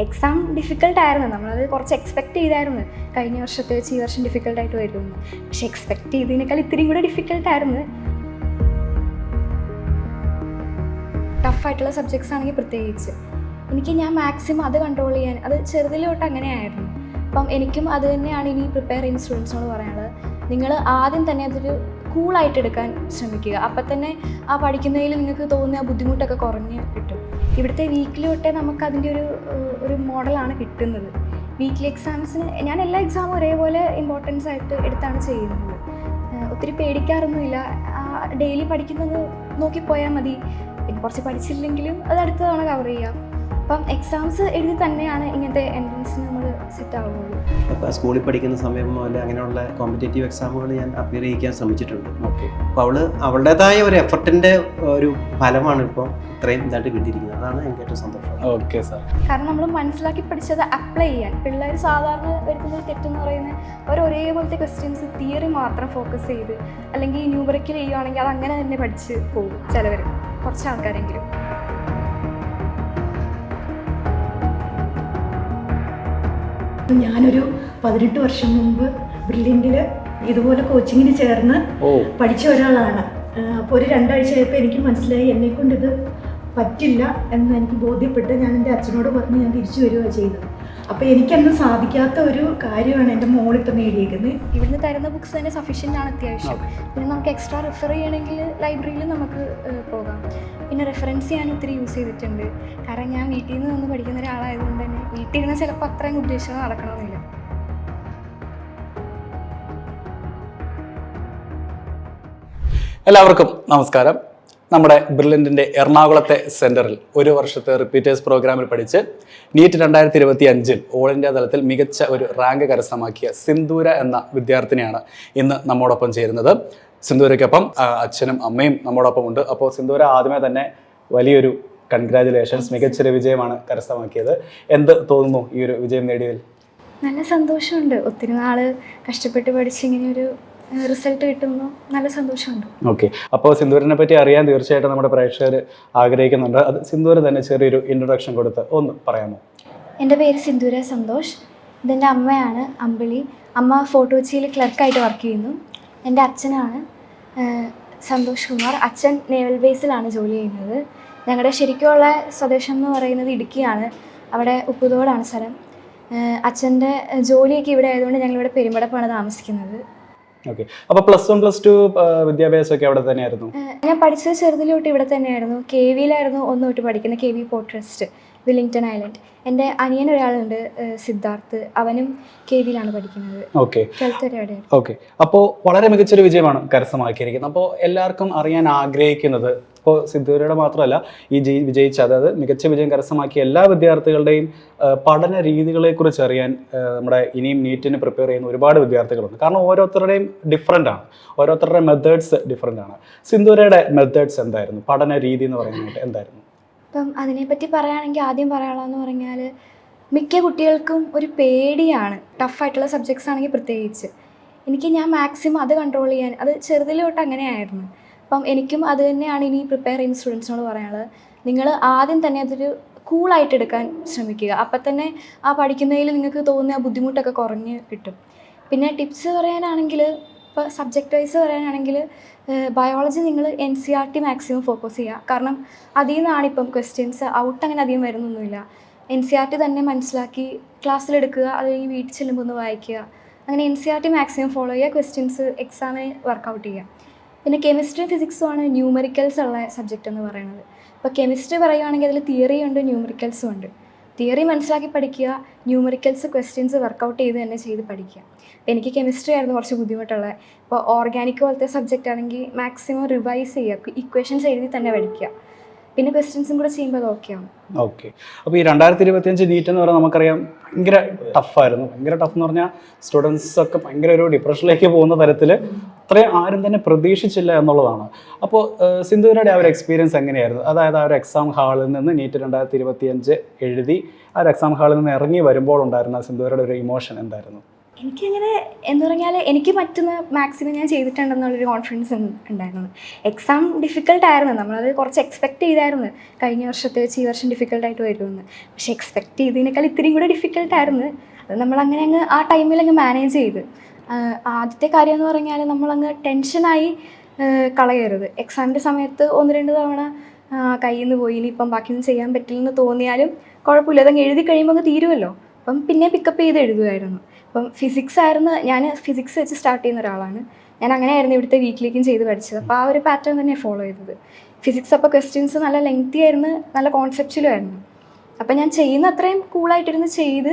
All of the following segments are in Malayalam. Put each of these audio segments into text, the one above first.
എക്സാം ഡിഫിക്കൽട്ട് ആയിരുന്നു. നമ്മളത് കുറച്ച് എക്സ്പെക്റ്റ് ചെയ്തായിരുന്നു. കഴിഞ്ഞ വർഷത്തെ വെച്ച് ഈ വർഷം ഡിഫിക്കൽട്ടായിട്ട് വരുമെന്ന് പക്ഷെ എക്സ്പെക്ട് ചെയ്തതിനേക്കാൾ ഇത്തിരിയും കൂടെ ഡിഫിക്കൽട്ട് ആയിരുന്നു. ടഫായിട്ടുള്ള സബ്ജക്ട്സ് ആണെങ്കിൽ പ്രത്യേകിച്ച്. എനിക്ക് ഞാൻ മാക്സിമം അത് കൺട്രോൾ ചെയ്യാൻ അത് ചെറുതിലോട്ട് അങ്ങനെ അങ്ങനെയായിരുന്നു അപ്പം എനിക്കും അത് തന്നെയാണ് ഇനി പ്രിപ്പയർ ചെയ്യുന്ന സ്റ്റുഡൻസിനോട് പറയാനുള്ളത്. നിങ്ങൾ ആദ്യം തന്നെ അതൊരു കൂളായിട്ട് എടുക്കാൻ ശ്രമിക്കുക. അപ്പം തന്നെ ആ പഠിക്കുന്നതിൽ നിങ്ങൾക്ക് തോന്നുന്ന ബുദ്ധിമുട്ടൊക്കെ കുറഞ്ഞ് കിട്ടും. ഇവിടുത്തെ വീക്കിലി തൊട്ടേ നമുക്ക് അതിന്റെ ഒരു ഒരു മോഡലാണ് കിട്ടുന്നത്. വീക്കിലി എക്സാംസിന് ഞാൻ എല്ലാ എക്സാമും ഒരേപോലെ ഇമ്പോർട്ടൻസ് ആയിട്ട് എടുത്താണ് ചെയ്യുന്നത്. ഒത്തിരി പേടിക്കാറൊന്നുമില്ല. ഡെയിലി പഠിക്കുന്നത് നോക്കിപ്പോയാൽ മതി. പിന്നെ കുറച്ച് പഠിച്ചില്ലെങ്കിലും അത് അടുത്ത തവണ കവർ ചെയ്യാം. അപ്പം എക്സാംസ് എഴുതി തന്നെയാണ് ഇങ്ങനത്തെ എൻട്രൻസിന് നമ്മൾ സെറ്റ് ആവുള്ളൂ അപ്പോൾ സ്കൂളിൽ പഠിക്കുന്ന സമയം മുതൽ അങ്ങനെയുള്ള കോമ്പറ്റേറ്റീവ് എക്സാമുകൾ ഞാൻ അപ്പിയർ ചെയ്യിക്കാൻ ശ്രമിച്ചിട്ടുണ്ട്. ഓക്കെ അപ്പോൾ അവൾ അവളുടേതായ ഒരു എഫർട്ടിന്റെ ഒരു ഫലമാണ് ഇപ്പോൾ ഇത്രയും ഇതായിട്ട് കിട്ടിയിരിക്കുന്നത്. അതാണ് എനിക്ക് ഏറ്റവും സന്തോഷം. ഓക്കെ സാർ കാരണം നമ്മൾ മനസ്സിലാക്കി പഠിച്ചത് അപ്ലൈ ചെയ്യാൻ. പിള്ളേർ സാധാരണ വരുന്ന ഒരു തെറ്റെന്ന് പറയുന്നത് അവർ ഒരേപോലത്തെ ക്വസ്റ്റ്യൻസ് തിയറി മാത്രം ഫോക്കസ് ചെയ്ത് അല്ലെങ്കിൽ ന്യൂമറിക്കൽ ചെയ്യുകയാണെങ്കിൽ അത് അങ്ങനെ തന്നെ പഠിച്ച് പോകും ചിലവർ കുറച്ച് ആൾക്കാരെങ്കിലും. ഞാനൊരു പതിനെട്ട് വർഷം മുമ്പ് ബ്രില്ലിന്റെ ഇതുപോലെ കോച്ചിങ്ങിന് ചേർന്ന് പഠിച്ച ഒരാളാണ്. അപ്പോൾ ഒരു രണ്ടാഴ്ച ആയപ്പോൾ എനിക്ക് മനസ്സിലായി എന്നെക്കൊണ്ട് ഇത് പറ്റില്ല എന്ന് എനിക്ക് ബോധ്യപ്പെട്ട് ഞാൻ എന്റെ അച്ഛനോട് പറഞ്ഞ് ഞാൻ തിരിച്ചു വരിക ചെയ്തത്. അപ്പോൾ എനിക്കന്ന് സാധിക്കാത്ത ഒരു കാര്യമാണ് എന്റെ മോളിപ്പോൾ നേടിയേക്കുന്നത്. ഇവിടുന്ന് തരുന്ന ബുക്ക്സ് തന്നെ സഫീഷ്യന്റ് ആണ് അത്യാവശ്യം. പിന്നെ നമുക്ക് എക്സ്ട്രാ റെഫർ ചെയ്യണമെങ്കിൽ ലൈബ്രറിയിൽ നമുക്ക് പോകാം. പിന്നെ റെഫറൻസ് ഞാൻ ഒത്തിരി യൂസ് ചെയ്തിട്ടുണ്ട്. കാരണം ഞാൻ വീട്ടിൽ നിന്ന് നിന്ന് പഠിക്കുന്ന ഒരാളായതുകൊണ്ട് തന്നെ വീട്ടിൽ ഇരുന്ന് ചിലപ്പോൾ അത്രയും ഉദ്ദേശിച്ചത് നടക്കണമെന്നില്ല. എല്ലാവർക്കും നമസ്കാരം. നമ്മുടെ ബ്രില്യന്റിന്റെ എറണാകുളത്തെ സെന്ററിൽ ഒരു വർഷത്തെ റിപ്പീറ്റേഴ്സ് പ്രോഗ്രാമിൽ പഠിച്ച് നീറ്റ് രണ്ടായിരത്തി ഇരുപത്തി അഞ്ചിൽ ഓൾ ഇന്ത്യ തലത്തിൽ മികച്ച ഒരു റാങ്ക് കരസ്ഥമാക്കിയ സിന്ദൂര എന്ന വിദ്യാർത്ഥിനിയാണ് ഇന്ന് നമ്മോടൊപ്പം ചേരുന്നത്. സിന്ദൂരയ്ക്കൊപ്പം അച്ഛനും അമ്മയും നമ്മോടൊപ്പം ഉണ്ട്. അപ്പോൾ സിന്ദൂര ആദ്യമേ തന്നെ വലിയൊരു കൺഗ്രാചുലേഷൻസ് മികച്ചൊരു വിജയമാണ് കരസ്ഥമാക്കിയത്. എന്ത് തോന്നുന്നു ഈ ഒരു വിജയം നേടിയതിൽ? നല്ല സന്തോഷമുണ്ട്. ഒത്തിരി നാൾ കഷ്ടപ്പെട്ട് പഠിച്ച് ഇങ്ങനെ ഒരു റിസൾട്ട് കിട്ടുമ്പോൾ നല്ല സന്തോഷമുണ്ട്. ഓക്കെ അപ്പോൾ സിന്ദൂരിനെ പറ്റി അറിയാൻ തീർച്ചയായിട്ടും നമ്മുടെ പ്രേക്ഷകർ ആഗ്രഹിക്കുന്നുണ്ട്. അത് സിന്ദൂര് തന്നെ ചെറിയൊരു ഇൻട്രൊഡക്ഷൻ കൊടുത്ത് ഒന്ന് പറയാമോ? എന്റെ പേര് സിന്ദൂര സന്തോഷ്. ഇതെന്റെ അമ്മയാണ് അമ്പിളി. അമ്മ ഫോട്ടോ കൊച്ചിയിൽ ക്ലർക്കായിട്ട് വർക്ക് ചെയ്യുന്നു. എന്റെ അച്ഛനാണ് സന്തോഷ് കുമാർ. അച്ഛൻ നേവൽ ബേസിലാണ് ജോലി ചെയ്യുന്നത്. ഞങ്ങളുടെ ശരിക്കുമുള്ള സ്വദേശം എന്ന് പറയുന്നത് ഇടുക്കിയാണ്. അവിടെ ഉപ്പുതോടാണ് സ്ഥലം. അച്ഛന്റെ ജോലിയൊക്കെ ഇവിടെ ആയതുകൊണ്ട് ഞങ്ങളിവിടെ പെരുമ്പടപ്പാണ് താമസിക്കുന്നത്. ഓക്കെ. അപ്പോൾ പ്ലസ് വൺ പ്ലസ് ടു വിദ്യാഭ്യാസമൊക്കെ അവിടെ തന്നെയായിരുന്നു? ഞാൻ പഠിച്ചത് ചെറുതിലോട്ട് ഇവിടെ തന്നെയായിരുന്നു. കെ വിയിലായിരുന്നു ഒന്ന് തൊട്ട് പഠിക്കുന്നത് K V port trust. Willingdon Island എന്റെ അനിയൻ ഒരാളുണ്ട് സിദ്ധാർത്ഥ്. അവനും കെ വിയിലാണ് പഠിക്കുന്നത്. ഓക്കെ. ഓക്കെ. അപ്പോൾ വളരെ മികച്ചൊരു വിജയമാണ് കരസ്ഥമാക്കിയിരിക്കുന്നത്. അപ്പോൾ എല്ലാവർക്കും അറിയാൻ ആഗ്രഹിക്കുന്നത് ഇപ്പോൾ സിദ്ധൂരയുടെ മാത്രമല്ല ഈ ജയി വിജയിച്ച അതായത് മികച്ച വിജയം കരസ്ഥമാക്കിയ എല്ലാ വിദ്യാർത്ഥികളുടെയും പഠന പഠന രീതികളെക്കുറിച്ച് അറിയാൻ നമ്മുടെ ഇനിയും നീറ്റിന് പ്രിപ്പയർ ചെയ്യുന്ന ഒരുപാട് വിദ്യാർത്ഥികളുണ്ട്. കാരണം ഓരോരുത്തരുടെയും ഡിഫറെന്റ് ആണ്. ഓരോരുത്തരുടെ മെത്തേഡ്സ് ഡിഫറെന്റ് ആണ്. സിന്ധൂരയുടെ മെത്തേഡ്സ് എന്തായിരുന്നു? പഠന രീതി എന്ന് പറയുന്നത് എന്തായിരുന്നു? അപ്പം അതിനെപ്പറ്റി പറയുകയാണെങ്കിൽ ആദ്യം പറയാനുള്ളതെന്ന് പറഞ്ഞാൽ മിക്ക കുട്ടികൾക്കും ഒരു പേടിയാണ് ടഫായിട്ടുള്ള സബ്ജക്ട്സ് ആണെങ്കിൽ പ്രത്യേകിച്ച്. എനിക്ക് ഞാൻ മാക്സിമം അത് കൺട്രോൾ ചെയ്യാൻ അത് ചെറുതിൽ തൊട്ട് അങ്ങനെയായിരുന്നു. അപ്പം എനിക്കും അത് തന്നെയാണ് ഇനി പ്രിപ്പയർ ചെയ്യുന്ന സ്റ്റുഡൻസിനോട് പറയാനുള്ളത്. നിങ്ങൾ ആദ്യം തന്നെ അതൊരു കൂളായിട്ട് എടുക്കാൻ ശ്രമിക്കുക. അപ്പം തന്നെ ആ പഠിക്കുന്നതിൽ നിങ്ങൾക്ക് തോന്നുന്ന ബുദ്ധിമുട്ടൊക്കെ കുറഞ്ഞ് കിട്ടും. പിന്നെ ടിപ്സ് പറയാനാണെങ്കിൽ ഇപ്പോൾ സബ്ജക്റ്റ് വൈസ് പറയാനാണെങ്കിൽ ബയോളജി നിങ്ങൾ N C R T maximum focus ചെയ്യുക കാരണം അതിൽ നിന്നാണ് ഇപ്പം ക്വസ്റ്റ്യൻസ് ഔട്ട് അങ്ങനെ അധികം വരുന്നൊന്നുമില്ല. എൻ സി ആർ ടി തന്നെ മനസ്സിലാക്കി ക്ലാസ്സിലെടുക്കുക അത് കഴിഞ്ഞ് വീട്ടിൽ ചെല്ലുമ്പോൾ ഒന്ന് വായിക്കുക. അങ്ങനെ N C R T maximum follow ചെയ്യുക ക്വസ്റ്റ്യൻസ് എക്സാമിന് വർക്കൗട്ട് ചെയ്യുക. പിന്നെ കെമിസ്ട്രിയും ഫിസിക്സും ആണ് ന്യൂമറിക്കൽസ് ഉള്ള സബ്ജക്റ്റ് എന്ന് പറയുന്നത്. ഇപ്പോൾ കെമിസ്ട്രി പറയുകയാണെങ്കിൽ അതിൽ തിയറിയുണ്ട് ന്യൂമറിക്കൽസും ഉണ്ട്. തിയറി മനസ്സിലാക്കി പഠിക്കുക ന്യൂമറിക്കൽസ് ക്വസ്റ്റ്യൻസ് വർക്കൗട്ട് ചെയ്ത് തന്നെ ചെയ്ത് പഠിക്കുക. അപ്പോൾ എനിക്ക് കെമിസ്ട്രി ആയിരുന്നു കുറച്ച് ബുദ്ധിമുട്ടുള്ളത്. ഇപ്പോൾ ഓർഗാനിക് പോലത്തെ സബ്ജക്റ്റ് ആണെങ്കിൽ മാക്സിമം റിവൈസ് ചെയ്യുക ഇക്വേഷൻസ് എഴുതി തന്നെ പഠിക്കുക. പിന്നെ ക്വസ്റ്റ്യൻസും കൂടെ ചെയ്യുമ്പോൾ അത് ഓക്കെ ആവും. ഓക്കെ അപ്പോൾ ഈ രണ്ടായിരത്തി ഇരുപത്തിയഞ്ച് നീറ്റ് എന്ന് പറഞ്ഞാൽ നമുക്കറിയാം ഭയങ്കര ടഫായിരുന്നു. ഭയങ്കര ടഫ് എന്ന് പറഞ്ഞാൽ സ്റ്റുഡൻസ് ഒക്കെ ഭയങ്കര ഒരു ഡിപ്രഷനിലേക്ക് പോകുന്ന തരത്തിൽ അത്രയും ആരും തന്നെ പ്രതീക്ഷിച്ചില്ല എന്നുള്ളതാണ്. അപ്പോൾ സിന്ധുവിനോട് ആ ഒരു എക്സ്പീരിയൻസ് എങ്ങനെയായിരുന്നു? അതായത് ആ ഒരു എക്സാം ഹാളിൽ നിന്ന് നീറ്റ് രണ്ടായിരത്തി ഇരുപത്തിയഞ്ച് എഴുതി ആ ഒരു എക്സാം ഹാളിൽ നിന്ന് ഇറങ്ങി വരുമ്പോൾ ഉണ്ടായിരുന്ന സിന്ധുവരുടെ ഒരു ഇമോഷൻ എന്തായിരുന്നു? എനിക്കങ്ങനെ എന്ന് പറഞ്ഞാൽ എനിക്ക് പറ്റുന്ന മാക്സിമം ഞാൻ ചെയ്തിട്ടുണ്ടെന്നുള്ളൊരു കോൺഫിഡൻസ് ഉണ്ടായിരുന്നു. എക്സാം ഡിഫിക്കൽട്ട് ആയിരുന്നു. നമ്മളത് കുറച്ച് എക്സ്പെക്ട് ചെയ്തായിരുന്നു. കഴിഞ്ഞ വർഷത്തെ വെച്ച് ഈ വർഷം ഡിഫിക്കൽട്ടായിട്ട് വരുമെന്ന്. പക്ഷെ എക്സ്പെക്ട് ചെയ്തതിനേക്കാൾ ഇത്രയും കൂടെ ഡിഫിക്കൽട്ടായിരുന്നു അത് നമ്മളങ്ങനെ അങ്ങ് ആ ടൈമിൽ അങ്ങ് മാനേജ് ചെയ്ത്. ആദ്യത്തെ കാര്യം എന്ന് പറഞ്ഞാൽ നമ്മളങ്ങ് ടെൻഷനായി കളയരുത്. എക്സാമിന്റെ സമയത്ത് ഒന്ന് രണ്ട് തവണ കയ്യിൽ നിന്ന് പോയി ഇനിയിപ്പം ബാക്കിയൊന്നും ചെയ്യാൻ പറ്റില്ലെന്ന് തോന്നിയാലും കുഴപ്പമില്ല. അതങ്ങ് എഴുതി കഴിയുമ്പോൾ അങ്ങ് തീരുമല്ലോ അപ്പം പിന്നെ പിക്കപ്പ് ചെയ്ത് എഴുതുമായിരുന്നു അപ്പം ഫിസിക്സ് ആയിരുന്നു ഞാൻ ഫിസിക്സ് വെച്ച് സ്റ്റാർട്ട് ചെയ്യുന്ന ഒരാളാണ്. ഞാൻ അങ്ങനെ ആയിരുന്നു ഇവിടുത്തെ വീക്കിലേക്കും ചെയ്ത് പഠിച്ചത്. അപ്പോൾ ആ ഒരു പാറ്റേൺ തന്നെയാണ് ഫോളോ ചെയ്തത്. ഫിസിക്സ് അപ്പോൾ ക്വസ്റ്റ്യൻസ് നല്ല ലെങ്തി ആയിരുന്നു നല്ല കോൺസെപ്റ്റിലും ആയിരുന്നു. അപ്പോൾ ഞാൻ ചെയ്യുന്ന അത്രയും കൂളായിട്ടിരുന്ന് ചെയ്ത്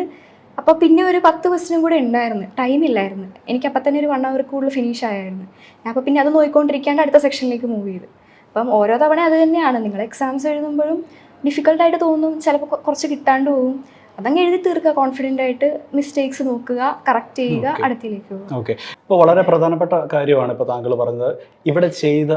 അപ്പോൾ പിന്നെ ഒരു പത്ത് ക്വസ്റ്റിനും കൂടെ ഉണ്ടായിരുന്നു. ടൈം ഇല്ലായിരുന്നു. എനിക്ക് അപ്പം തന്നെ ഒരു വൺ അവർ കൂടുതൽ ഫിനിഷ് ആയായിരുന്നു. ഞാൻ അപ്പോൾ പിന്നെ അത് നോക്കിക്കൊണ്ടിരിക്കാണ്ട് അടുത്ത സെക്ഷനിലേക്ക് മൂവ് ചെയ്ത്. അപ്പം ഓരോ തവണ അത് തന്നെയാണ്. നിങ്ങൾ എക്സാംസ് എഴുതുമ്പോഴും ഡിഫിക്കൽട്ടായിട്ട് തോന്നും. ചിലപ്പോൾ കുറച്ച് കിട്ടാണ്ട് പോകും അതങ്ങ് എഴുതി തീർക്കുക കോൺഫിഡന്റ് ആയിട്ട് മിസ്റ്റേക്സ് നോക്കുക കറക്റ്റ് ചെയ്യുക. അടുത്തിലേക്ക് പോകുക ഓക്കെ ഇപ്പോൾ വളരെ പ്രധാനപ്പെട്ട കാര്യമാണ് ഇപ്പോൾ താങ്കൾ പറഞ്ഞത്. ഇവിടെ ചെയ്ത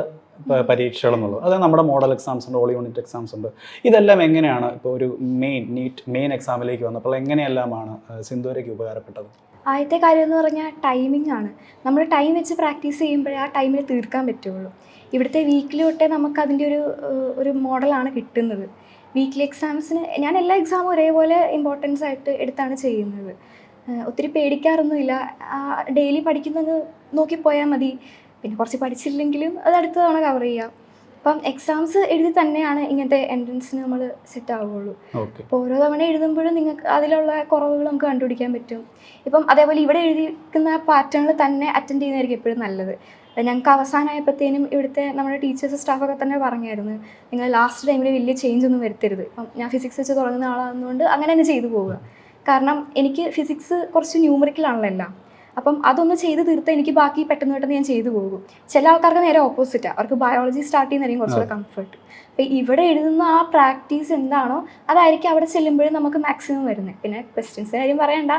പരീക്ഷകൾ എന്നുള്ളത് അതായത് നമ്മുടെ മോഡൽ എക്സാംസ് ഉണ്ട് ഓൾ യൂണിറ്റ് എക്സാംസ് ഉണ്ട്. ഇതെല്ലാം എങ്ങനെയാണ് ഇപ്പോൾ ഒരു മെയിൻ നീറ്റ് മെയിൻ എക്സാമിലേക്ക് വന്നപ്പോൾ എങ്ങനെയെല്ലാമാണ് സിന്ധുവരയ്ക്ക് ഉപകാരപ്പെട്ടത്? ആദ്യത്തെ കാര്യം എന്ന് പറഞ്ഞാൽ ടൈമിംഗ് ആണ്. നമ്മൾ ടൈം വെച്ച് പ്രാക്ടീസ് ചെയ്യുമ്പോഴേ ആ ടൈമിൽ തീർക്കാൻ പറ്റുള്ളൂ. ഇവിടുത്തെ വീക്കിലി തൊട്ടേ നമുക്ക് അതിന്റെ ഒരു ഒരു മോഡലാണ് കിട്ടുന്നത്. വീക്ക്ലി എക്സാംസിന് ഞാൻ എല്ലാ എക്സാമും ഒരേപോലെ ഇമ്പോർട്ടൻസ് ആയിട്ട് എടുത്താണ് ചെയ്യുന്നത്. ഒത്തിരി പേടിക്കാറൊന്നുമില്ല. ഡെയിലി പഠിക്കുന്നത് നോക്കിപ്പോയാൽ മതി. പിന്നെ കുറച്ച് പഠിച്ചില്ലെങ്കിലും അത് അടുത്ത തവണ കവർ ചെയ്യാം. അപ്പം എക്സാംസ് എഴുതി തന്നെയാണ് ഇങ്ങനത്തെ എൻട്രൻസിന് നമ്മൾ സെറ്റ് ആവുകയുള്ളൂ അപ്പോൾ ഓരോ തവണ എഴുതുമ്പോഴും നിങ്ങൾക്ക് അതിലുള്ള കുറവുകൾ നമുക്ക് കണ്ടുപിടിക്കാൻ പറ്റും. ഇപ്പം അതേപോലെ ഇവിടെ എഴുതിയിരിക്കുന്ന പാറ്റേണിൽ തന്നെ അറ്റൻഡ് ചെയ്യുന്നതായിരിക്കും എപ്പോഴും നല്ലത്. ഞങ്ങൾക്ക് അവസാനമായപ്പോഴത്തേനും ഇവിടുത്തെ നമ്മുടെ ടീച്ചേഴ്സ് സ്റ്റാഫൊക്കെ തന്നെ പറഞ്ഞായിരുന്നു നിങ്ങൾ ലാസ്റ്റ് ടൈമിൽ വലിയ ചേഞ്ച് ഒന്നും വരുത്തരുത്. ഇപ്പം ഞാൻ ഫിസിക്സ് വെച്ച് തുടങ്ങുന്ന ആളാകുന്നതുകൊണ്ട് അങ്ങനെ തന്നെ ചെയ്തു പോവുക. കാരണം എനിക്ക് ഫിസിക്സ് കുറച്ച് ന്യൂമറിക്കലാണല്ലോ എല്ലാം. അപ്പം അതൊന്ന് ചെയ്ത് തീർത്ത് എനിക്ക് ബാക്കി പെട്ടെന്ന് പെട്ടെന്ന് ഞാൻ ചെയ്തു പോകും. ചില ആൾക്കാർക്ക് നേരെ ഓപ്പോസിറ്റാണ് അവർക്ക് ബയോളജി സ്റ്റാർട്ട് ചെയ്യുന്നതായിരിക്കും കുറച്ചുകൂടെ കംഫർട്ട് അപ്പം ഇവിടെ എഴുതുന്ന ആ പ്രാക്ടീസ് എന്താണോ അതായിരിക്കും അവിടെ ചെല്ലുമ്പോഴും നമുക്ക് മാക്സിമം വരുന്നത് പിന്നെ ക്വസ്റ്റ്യൻസ് കാര്യം പറയണ്ട.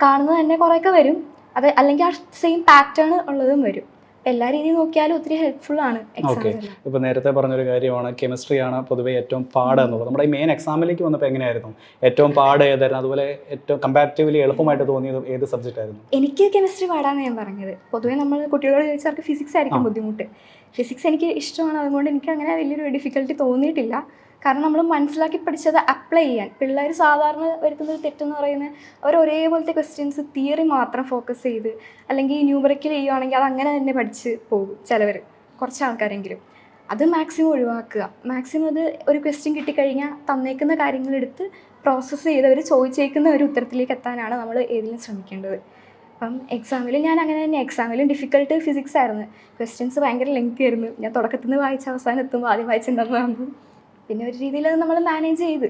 കാണുന്നത് തന്നെ കുറേയൊക്കെ വരും. അത് അല്ലെങ്കിൽ ആ സെയിം പാറ്റേൺ ഉള്ളതും വരും. എല്ലാ രീതിയിൽ നോക്കിയാലും ഒത്തിരി ഹെൽപ്ഫുൾ ആണ് ഓക്കെ ഇപ്പൊ ഇപ്പോൾ നേരത്തെ പറഞ്ഞൊരു കാര്യമാണ് കെമിസ്ട്രിയാണ് പൊതുവേ ഏറ്റവും പാട് എന്നുള്ളത്. നമ്മുടെ ഈ മെയിൻ എക്സാമിലേക്ക് വന്നപ്പോൾ എങ്ങനെയായിരുന്നു? ഏറ്റവും പാട് ഏതായിരുന്നു? അതുപോലെ ഏറ്റവും കമ്പാരിറ്റീവ്ലി എളുപ്പമായിട്ട് തോന്നിയത് ഏത് സബ്ജക്റ്റ് ആയിരുന്നു? എനിക്ക് കെമിസ്ട്രി പാടാന്ന് ഞാൻ പറഞ്ഞത്. പൊതുവേ നമ്മൾ കുട്ടികളോട് ചോദിച്ചവർക്ക് ഫിസിക്സ് ആയിരിക്കും. ബുദ്ധിമുട്ട്. ഫിസിക്സ് എനിക്ക് ഇഷ്ടമാണ്. അതുകൊണ്ട് എനിക്ക് അങ്ങനെ വലിയൊരു ഡിഫിക്കൽട്ടി തോന്നിയിട്ടില്ല. കാരണം നമ്മൾ മനസ്സിലാക്കി പഠിച്ചത് അപ്ലൈ ചെയ്യാൻ. പിള്ളേർ സാധാരണ വരുത്തുന്ന ഒരു തെറ്റെന്ന് പറയുന്നത് അവർ ഒരേപോലത്തെ ക്വസ്റ്റ്യൻസ് തിയറി മാത്രം ഫോക്കസ് ചെയ്ത് അല്ലെങ്കിൽ ന്യൂമറിക്കൽ ചെയ്യുവാണെങ്കിൽ അത് അങ്ങനെ തന്നെ പഠിച്ച് പോകും ചിലവർ കുറച്ച് ആൾക്കാരെങ്കിലും. അത് മാക്സിമം ഒഴിവാക്കുക. മാക്സിമം അത് ഒരു ക്വസ്റ്റ്യൻ കിട്ടിക്കഴിഞ്ഞാൽ തന്നേക്കുന്ന കാര്യങ്ങളെടുത്ത് പ്രോസസ്സ് ചെയ്ത് അവർ ചോദിച്ചേക്കുന്ന ഒരു ഉത്തരത്തിലേക്ക് എത്താനാണ് നമ്മൾ ഏതിലും ശ്രമിക്കേണ്ടത്. അപ്പം എക്സാമിൽ ഞാൻ അങ്ങനെ തന്നെ എക്സാമിലും ഡിഫിക്കൽട്ട് ഫിസിക്സ് ആയിരുന്നു. ക്വസ്റ്റ്യൻസ് ഭയങ്കര ലെങ്ത് ആയിരുന്നു. ഞാൻ തുടക്കത്തിൽ നിന്ന് വായിച്ച അവസാനം എത്തുമ്പോൾ ആദ്യം വായിച്ചിട്ടുണ്ടെന്ന് പിന്നെ ഒരു രീതിയിൽ അത് നമ്മൾ മാനേജ് ചെയ്ത്.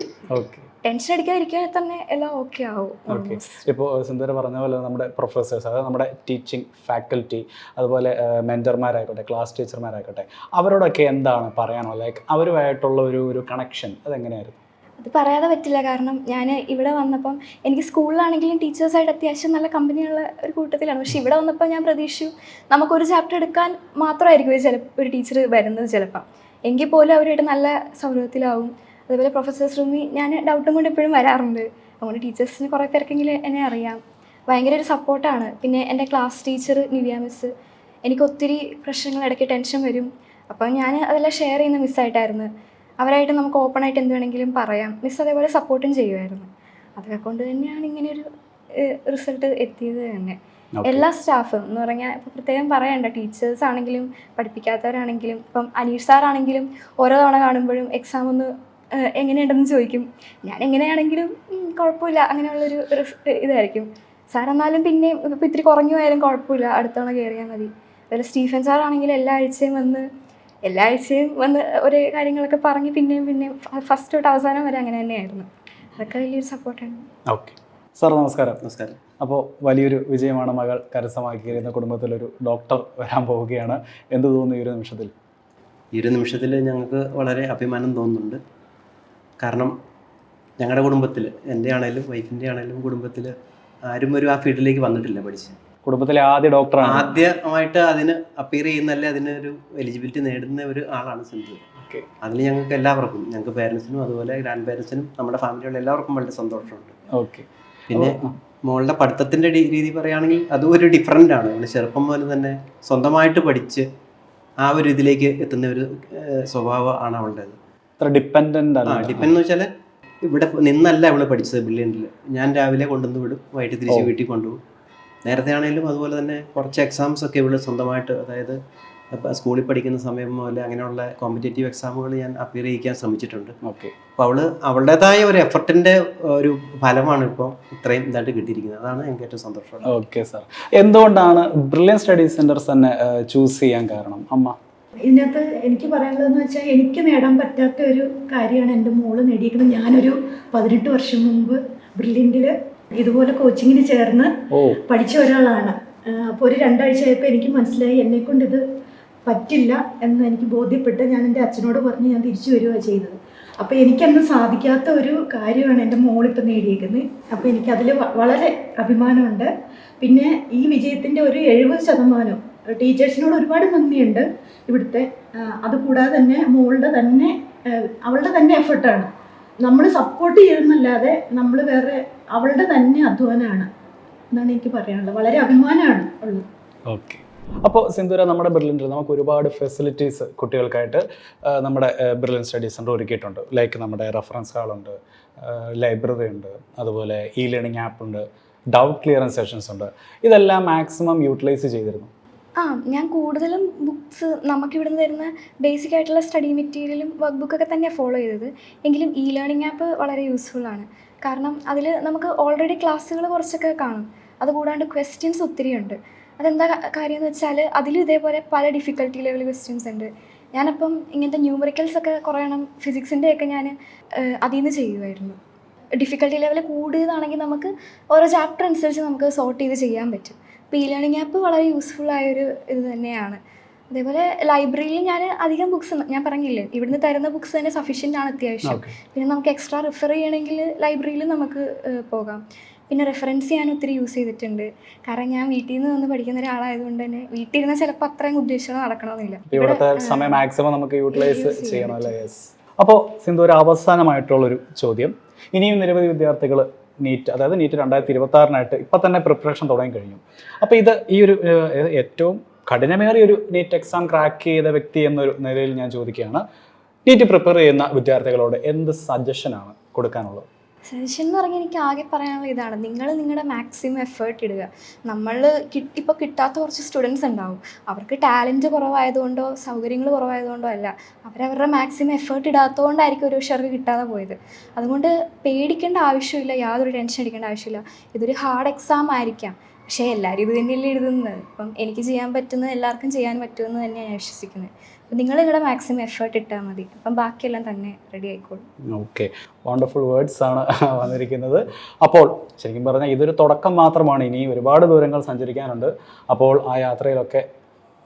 ടെൻഷൻ അടിക്കാതിരിക്കാൻ തന്നെ എല്ലാം ഓക്കെ ആവും ഓക്കെ ഇപ്പോൾ സുന്ദര പറഞ്ഞ പോലെ നമ്മുടെ പ്രൊഫസേഴ്സ് അതായത് നമ്മുടെ ടീച്ചിങ് ഫാക്കൽറ്റി അതുപോലെ മെന്റർമാരായിക്കോട്ടെ ക്ലാസ് ടീച്ചർമാരായിക്കോട്ടെ അവരോടൊക്കെ എന്താണ് പറയാനോ ലൈക്ക് അവരുമായിട്ടുള്ള ഒരു ഒരു കണക്ഷൻ അതെങ്ങനെയായിരുന്നു? അത് പറയാതെ പറ്റില്ല. കാരണം ഞാൻ ഇവിടെ വന്നപ്പം എനിക്ക് സ്കൂളിലാണെങ്കിലും ടീച്ചേഴ്സായിട്ട് അത്യാവശ്യം നല്ല കമ്പനിയുള്ള ഒരു കൂട്ടത്തിലാണ്. പക്ഷെ ഇവിടെ വന്നപ്പോൾ ഞാൻ പ്രതീക്ഷിച്ചു നമുക്കൊരു ചാപ്റ്റർ എടുക്കാൻ മാത്രമായിരിക്കും ഒരു ചില ഒരു ടീച്ചർ വരുന്നത് ചിലപ്പം. എങ്കിൽ പോലും അവരായിട്ട് നല്ല സൗഹൃദത്തിലാവും. അതുപോലെ പ്രൊഫസേഴ്സ് റൂമിൽ ഞാൻ ഡൗട്ടും കൊണ്ട് എപ്പോഴും വരാറുണ്ട്. അതുകൊണ്ട് ടീച്ചേഴ്സിന് കുറേ പേർക്കെങ്കിലും എന്നെ അറിയാം. ഭയങ്കര ഒരു സപ്പോർട്ടാണ് പിന്നെ എന്റെ ക്ലാസ് ടീച്ചർ നിവ്യ മിസ് എനിക്ക് ഒത്തിരി പ്രശ്നങ്ങൾ ഇടയ്ക്ക് ടെൻഷൻ വരും. അപ്പോൾ ഞാൻ അതെല്ലാം ഷെയർ ചെയ്യുന്ന മിസ്സായിട്ടായിരുന്നു അവരായിട്ട് നമുക്ക് ഓപ്പൺ ആയിട്ട് എന്ത് വേണമെങ്കിലും പറയാം. മിസ് അതേപോലെ സപ്പോർട്ടും ചെയ്യുമായിരുന്നു. അതൊക്കെ കൊണ്ട് തന്നെയാണ് ഇങ്ങനെ ഒരു റിസൾട്ട് എത്തിയത് തന്നെ. എല്ലാ സ്റ്റാഫും എന്ന് പറഞ്ഞാൽ ഇപ്പോൾ പ്രത്യേകം പറയണ്ട. ടീച്ചേഴ്സ് ആണെങ്കിലും പഠിപ്പിക്കാത്തവരാണെങ്കിലും ഇപ്പം അനീഷ് സാർ ആണെങ്കിലും ഓരോ തവണ കാണുമ്പോഴും എക്സാം ഒന്ന് എങ്ങനെയുണ്ടെന്ന് ചോദിക്കും. ഞാൻ എങ്ങനെയാണെങ്കിലും കുഴപ്പമില്ല. അങ്ങനെയുള്ളൊരു ഇതായിരിക്കും. സാർ എന്നാലും പിന്നെ ഇപ്പോൾ ഇത്തിരി കുറഞ്ഞു പോയാലും കുഴപ്പമില്ല. അടുത്ത തവണ കയറിയാൽ മതി. അതുപോലെ സ്റ്റീഫൻ സാർ ആണെങ്കിൽ എല്ലാ ആഴ്ചയും വന്ന് എല്ലാ ആഴ്ചയും വന്ന് ഒരേ കാര്യങ്ങളൊക്കെ പറഞ്ഞ് പിന്നെയും പിന്നെയും ഫസ്റ്റ് തൊട്ട് അവസാനം വരെ അങ്ങനെ തന്നെയായിരുന്നു. അതൊക്കെ വലിയൊരു സപ്പോർട്ടാണ് ഓക്കെ സാർ നമസ്കാരം. നമസ്കാരം. അപ്പോൾ വലിയൊരു വിജയമാണ് മകൾ കരസ്ഥമാക്കിയിരുന്ന കുടുംബത്തിലൊരു ഡോക്ടർ വരാൻ പോവുകയാണ്. എന്ത് തോന്നുന്നു ഈ ഒരു നിമിഷത്തിൽ? ഈ ഒരു നിമിഷത്തിൽ ഞങ്ങൾക്ക് വളരെ അഭിമാനം തോന്നുന്നുണ്ട്. കാരണം ഞങ്ങളുടെ കുടുംബത്തിൽ എന്റെ ആണേലും വൈഫിന്റെ ആണേലും കുടുംബത്തിൽ ആരും ഒരു ആ ഫീൽഡിലേക്ക് വന്നിട്ടില്ല പഠിച്ച്. കുടുംബത്തിലെ ആദ്യ ഡോക്ടറാണ് ആദ്യമായിട്ട് അതിന് അപ്പിയർ ചെയ്യുന്നല്ലേ അതിനൊരു എലിജിബിലിറ്റി നേടുന്ന ഒരു ആളാണ് സിന്ധു. ഓക്കെ. അതിൽ ഞങ്ങൾക്ക് എല്ലാവർക്കും ഞങ്ങൾക്ക് പേരൻസിനും അതുപോലെ ഗ്രാൻഡ് പേരൻസിനും നമ്മുടെ ഫാമിലിയുള്ള എല്ലാവർക്കും വളരെ സന്തോഷമുണ്ട്. ഓക്കെ. പിന്നെ. മോളുടെ പഠിത്തത്തിന്റെ രീതി പറയുകയാണെങ്കിൽ അതും ഒരു ഡിഫറെന്റ് ആണ്. അവൾ ചെറുപ്പം മുതൽ തന്നെ സ്വന്തമായിട്ട് പഠിച്ച് ആ ഒരു ഇതിലേക്ക് എത്തുന്ന ഒരു സ്വഭാവം സ്വഭാവമാണ് അവളുടേത്. അത്ര ഡിപ്പെൻഡന്റ് ആ അല്ല ഡിപ്പെൻഡ് എന്ന് വെച്ചാൽ ഇവിടെ നിന്നല്ല അവൾ പഠിച്ചത് ബ്രില്യന്റിൽ ഞാൻ രാവിലെ കൊണ്ടുവന്ന് വിടും വൈകിട്ട് തിരിച്ച്. വീട്ടിൽ കൊണ്ടുപോകും. നേരത്തെ ആണെങ്കിലും അതുപോലെ തന്നെ കുറച്ച് എക്സാംസ് ഒക്കെ ഇവൾ സ്വന്തമായിട്ട് അതായത് സ്കൂളിൽ പഠിക്കുന്ന സമയം മുതൽ അങ്ങനെയുള്ള കോമ്പറ്റേറ്റീവ് എക്സാമുകൾ ഞാൻ അപ്പിയർ ചെയ്യിക്കാൻ ശ്രമിച്ചിട്ടുണ്ട്. ഓക്കെ. അപ്പോൾ അവൾ അവളുടേതായ ഒരു എഫർട്ടിന്റെ ഒരു ഫലമാണ് ഇപ്പോൾ ഇത്രയും ഇതായിട്ട് കിട്ടിയിരിക്കുന്നത്. അതാണ് എനിക്ക് ഏറ്റവും സന്തോഷം ഓക്കെ സാർ എന്തുകൊണ്ടാണ് ബ്രില്യൻ സ്റ്റഡി സെന്റർസ് തന്നെ ചൂസ് ചെയ്യാൻ കാരണം? അമ്മ. ഇതിനകത്ത് എനിക്ക് പറയാനുള്ളതെന്ന് വെച്ചാൽ എനിക്ക് നേടാൻ പറ്റാത്ത ഒരു കാര്യമാണ് എന്റെ മോൾ നേടിയിരിക്കുന്നത്. ഞാനൊരു പതിനെട്ട് വർഷം മുമ്പ് ബ്രില്യന്റിൽ ഇതുപോലെ കോച്ചിങ്ങിന് ചേർന്ന് പഠിച്ച ഒരാളാണ്. അപ്പോൾ ഒരു രണ്ടാഴ്ച ആയപ്പോൾ എനിക്ക് മനസ്സിലായി എന്നെക്കൊണ്ട് ഇത് പറ്റില്ല എന്ന് എനിക്ക് ബോധ്യപ്പെട്ട് ഞാൻ എന്റെ അച്ഛനോട് പറഞ്ഞ് ഞാൻ തിരിച്ചു വരികയാണ് ചെയ്തത്. അപ്പോൾ എനിക്കന്ന് സാധിക്കാത്ത ഒരു കാര്യമാണ് എന്റെ മോളിപ്പോൾ നേടിയേക്കുന്നത്. അപ്പോൾ എനിക്കതിൽ വളരെ അഭിമാനമുണ്ട്. പിന്നെ ഈ വിജയത്തിന്റെ ഒരു എഴുപത് ശതമാനം ടീച്ചേഴ്സിനോട് ഒരുപാട് നന്ദിയുണ്ട് ഇവിടുത്തെ. അതുകൂടാതെ തന്നെ മോളുടെ തന്നെ അവളുടെ തന്നെ എഫർട്ടാണ്. നമ്മൾ സപ്പോർട്ട് ചെയ്യുന്നല്ലാതെ നമ്മൾ വേറെ അവളുടെ തന്നെ അധ്വാനമാണ് എന്നാണ് എനിക്ക് പറയാനുള്ളത്. വളരെ അഭിമാനമാണ് ഉള്ളത്. ഓക്കെ. അപ്പോൾ സിന്ധുര നമ്മുടെ ബെർലിനിൽ നമുക്ക് ഒരുപാട് ഫെസിലിറ്റീസ് കുട്ടികൾക്കായിട്ട് നമ്മുടെ ബെർലിൻ സ്റ്റഡി സെന്റർ ഒരുക്കിയിട്ടുണ്ട്. ലൈക്ക് നമ്മുടെ റെഫറൻസ് ഹാളുണ്ട് ലൈബ്രറി ഉണ്ട് അതുപോലെ ഇ ലേണിംഗ് ആപ്പ് ഉണ്ട് ഡൗട്ട് ക്ലിയറൻസ് സെഷൻസ് ഉണ്ട്. ഇതെല്ലാം മാക്സിമം യൂട്ടിലൈസ് ചെയ്തിരുന്നു. ആ ഞാൻ കൂടുതലും ബുക്സ് നമുക്ക് ഇവിടുന്ന് തരുന്ന ബേസിക് ആയിട്ടുള്ള സ്റ്റഡി മെറ്റീരിയലും വർക്ക് ബുക്കൊക്കെ തന്നെയാണ് ഫോളോ ചെയ്തത്. എങ്കിലും ഇ ലേണിംഗ് ആപ്പ് വളരെ യൂസ്ഫുൾ ആണ്. കാരണം അതിൽ നമുക്ക് ഓൾറെഡി ക്ലാസ്സുകൾ കുറച്ചൊക്കെ കാണും. അതുകൂടാണ്ട് ക്വസ്റ്റ്യൻസ് ഒത്തിരി ഉണ്ട് അതെന്താ കാര്യം എന്ന് വെച്ചാൽ അതിലും ഇതേപോലെ പല ഡിഫിക്കൽട്ടി ലെവൽ ക്വസ്റ്റ്യൻസ് ഉണ്ട്. ഞാനപ്പം ഇങ്ങനത്തെ ന്യൂമറിക്കൽസ് ഒക്കെ കുറേ എണ്ണം ഫിസിക്സിന്റെ ഒക്കെ ഞാൻ അതിൽ നിന്ന് ചെയ്യുമായിരുന്നു ഡിഫിക്കൽട്ടി ലെവൽ കൂടിയതാണെങ്കിൽ നമുക്ക് ഓരോ ചാപ്റ്റർ അനുസരിച്ച് നമുക്ക് സോർട്ട് ചെയ്ത് ചെയ്യാൻ പറ്റും. അപ്പോൾ ഇ ലേണിംഗ് ആപ്പ് വളരെ യൂസ്ഫുൾ ആയൊരു ഇത് തന്നെയാണ്. അതേപോലെ ലൈബ്രറിയിൽ ഞാൻ അധികം ബുക്സ് ഞാൻ പറഞ്ഞില്ലേ ഇവിടുന്ന് തരുന്ന ബുക്സ് തന്നെ സഫീഷ്യന്റ് ആണ് അത്യാവശ്യം. പിന്നെ നമുക്ക് എക്സ്ട്രാ റിഫർ ചെയ്യണമെങ്കിൽ ലൈബ്രറിയിൽ നമുക്ക് പോകാം. പിന്നെ റെഫറൻസ് ചെയ്യാൻ ഒത്തിരി യൂസ് ചെയ്തിട്ടുണ്ട്. കാരണം ഞാൻ വീട്ടിൽ നിന്ന് വന്ന് പഠിക്കുന്ന ഒരാളായതുകൊണ്ട് തന്നെ വീട്ടിലിരുന്ന ഇരുന്ന് ചിലപ്പോൾ അത്രയും ഉദ്ദേശിച്ചത് നടക്കണമെന്നില്ല. ഇവിടുത്തെ സമയം മാക്സിമം നമുക്ക് യൂട്ടിലൈസ് ചെയ്യണം അല്ലേ? അപ്പോൾ സിന്ധു ഒരു അവസാനമായിട്ടുള്ളൊരു ചോദ്യം. ഇനിയും നിരവധി വിദ്യാർത്ഥികൾ നീറ്റ് അതായത് നീറ്റ് രണ്ടായിരത്തി ഇരുപത്തി ആറിനായിട്ട് ഇപ്പം തന്നെ പ്രിപ്പറേഷൻ തുടങ്ങി കഴിഞ്ഞു. അപ്പോൾ ഇത് ഈ ഒരു ഏറ്റവും കഠിനമേറിയ ഒരു നീറ്റ് എക്സാം ക്രാക്ക് ചെയ്ത വ്യക്തി എന്നൊരു നിലയിൽ ഞാൻ ചോദിക്കുകയാണ്. നീറ്റ് പ്രിപ്പയർ ചെയ്യുന്ന വിദ്യാർത്ഥികളോട് എന്ത് സജഷനാണ് കൊടുക്കാനുള്ളത്? സജഷൻ എന്ന് പറഞ്ഞാൽ എനിക്ക് ആകെ പറയാനുള്ള ഇതാണ്. നിങ്ങൾ നിങ്ങളുടെ മാക്സിമം എഫേർട്ട് ഇടുക. നമ്മൾ കിട്ടിപ്പോൾ കിട്ടാത്ത കുറച്ച് സ്റ്റുഡൻസ് ഉണ്ടാവും. അവർക്ക് ടാലന്റ് കുറവായതുകൊണ്ടോ സൗകര്യങ്ങൾ കുറവായതുകൊണ്ടോ അല്ല. അവരവരുടെ മാക്സിമം എഫേർട്ട് ഇടാത്തതുകൊണ്ടായിരിക്കും ഒരു പക്ഷേ അവർക്ക് കിട്ടാതെ പോയത്. അതുകൊണ്ട് പേടിക്കേണ്ട ആവശ്യമില്ല യാതൊരു ടെൻഷൻ അടിക്കേണ്ട ആവശ്യമില്ല. ഇതൊരു ഹാർഡ് എക്സാം ആയിരിക്കാം. പക്ഷേ എല്ലാവരും ഇത് തന്നെയല്ലേ എഴുതുന്നത്. ഇപ്പം എനിക്ക് ചെയ്യാൻ പറ്റുന്നത് എല്ലാവർക്കും ചെയ്യാൻ പറ്റുമെന്ന് തന്നെയാണ് ഞാൻ വിശ്വസിക്കുന്നത്. നിങ്ങൾ നിങ്ങളുടെ മാക്സിമം എഫേർട്ട് ഇട്ടാൽ മതി. അപ്പം ബാക്കിയെല്ലാം തന്നെ റെഡി ആയിക്കോളും. ഓക്കെ വണ്ടർഫുൾ വേർഡ്സ് ആണ് വന്നിരിക്കുന്നത്. അപ്പോൾ ശരിക്കും പറഞ്ഞാൽ ഇതൊരു തുടക്കം മാത്രമാണ്. ഇനി ഒരുപാട് ദൂരങ്ങൾ സഞ്ചരിക്കാനുണ്ട്. അപ്പോൾ ആ യാത്രയിലൊക്കെ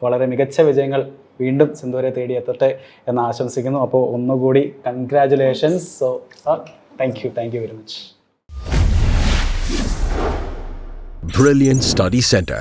വളരെ മികച്ച വിജയങ്ങൾ വീണ്ടും സിന്ധുവരെ തേടി എത്തട്ടെ എന്ന് ആശംസിക്കുന്നു. അപ്പോൾ ഒന്നുകൂടി congratulations so thank you thank you very much Brilliant Study Center,